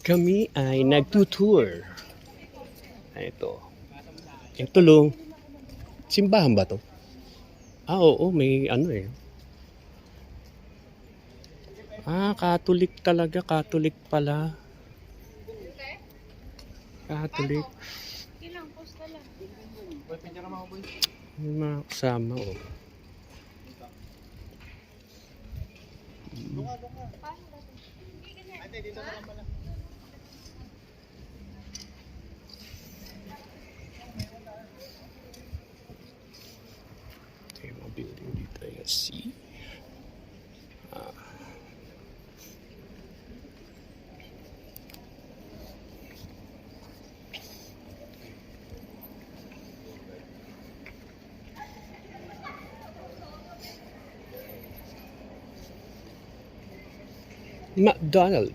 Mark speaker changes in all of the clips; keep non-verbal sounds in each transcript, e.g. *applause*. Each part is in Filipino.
Speaker 1: Kami ay nagtutour. Ay, Ito. Yung tulong. Simbahan ba to? Ah, oo. May ano eh. Ah, Catholic talaga. Catholic pala. Catholic. May mga kasama, oh. Ito dito. Ayan, see? Ah. McDonald.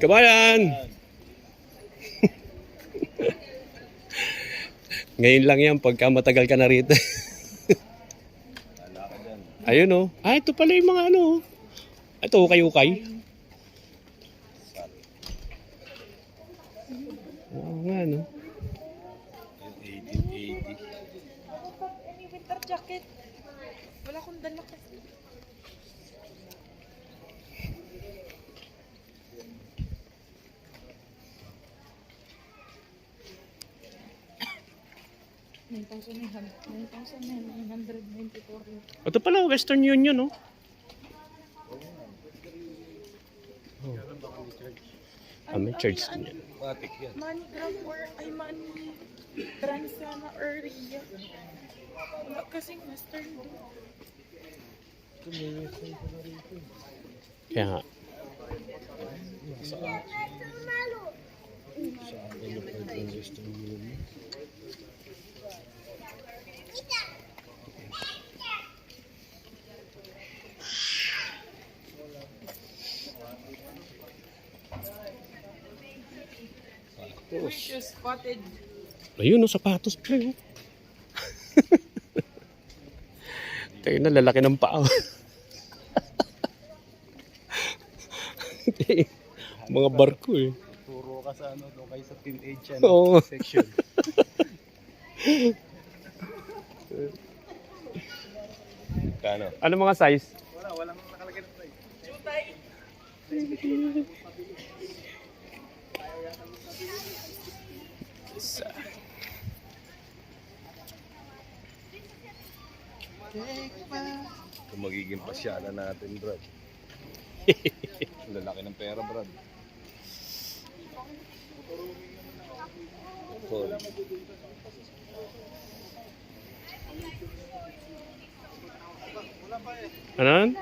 Speaker 1: Kabayan! Ngayon lang yan pagka matagal ka na rito. Ayun oh. Ah, ito pala yung mga ano. oh. Ito, ukay-ukay. Oo nga, no?
Speaker 2: Winter jacket. Wala akong dala kasi. 9,994.
Speaker 1: Ito pala, Western Union, no? Oh. Ah, may church din ano? yan.
Speaker 2: Money grab or ay money trans sana or riya. Kasing Western.
Speaker 1: Kaya nga. Sa akin. Sa akin, Western Union.
Speaker 2: Precious cottage.
Speaker 1: Ayun, no, sapatos pa yun. *laughs* Tayo na, lalaki ng paa. *laughs* Mga barko eh.
Speaker 3: Turo ka sa ano, doon kayo sa teenage yan.
Speaker 1: Oo. *laughs*
Speaker 3: Section. Kano?
Speaker 1: Ano mga size?
Speaker 3: Wala, walang nakalagay na tayo.
Speaker 2: Jutay.
Speaker 1: Isa.
Speaker 3: Kung magiging pasyalan natin, Brad. Lalaki ng pera, Brad. Cool.
Speaker 1: Ano?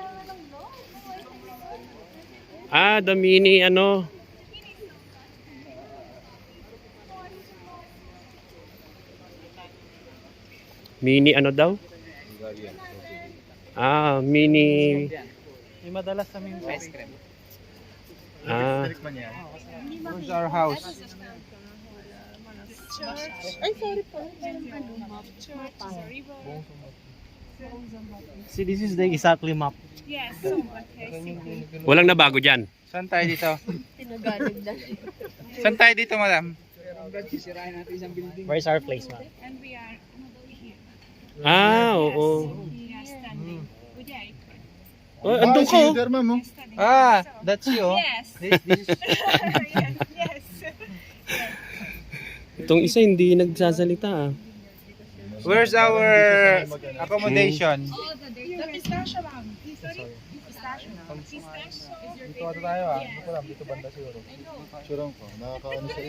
Speaker 1: Ah, the mini ano. Mini ano daw? Ah, mini
Speaker 3: May madalas kami yung ice cream.
Speaker 1: ah.
Speaker 3: Where's our house?
Speaker 2: Ay, sorry po.
Speaker 4: See, this is the exactly map.
Speaker 2: Yes, okay.
Speaker 1: walang nabago diyan.
Speaker 3: Saan tayo dito?
Speaker 2: Tinagalog na.
Speaker 3: Saan tayo dito, madam?
Speaker 4: Where's our place, ma'am?
Speaker 2: And we are.
Speaker 1: Ah, oo.
Speaker 2: Day.
Speaker 1: Oh, andun ka oh.
Speaker 2: Standing.
Speaker 3: Ah, that's you.
Speaker 2: Yes.
Speaker 3: This, this is... *laughs*
Speaker 2: yes, yes. *laughs*
Speaker 1: Itong isa hindi nagsasalita ah.
Speaker 3: Where's our accommodation?
Speaker 2: The pistachio lang. Sorry. Pistachio. Pistachio.
Speaker 3: Dito tayo ah. Dito lang, dito banda siguro. Surang ko. Nakakaano sa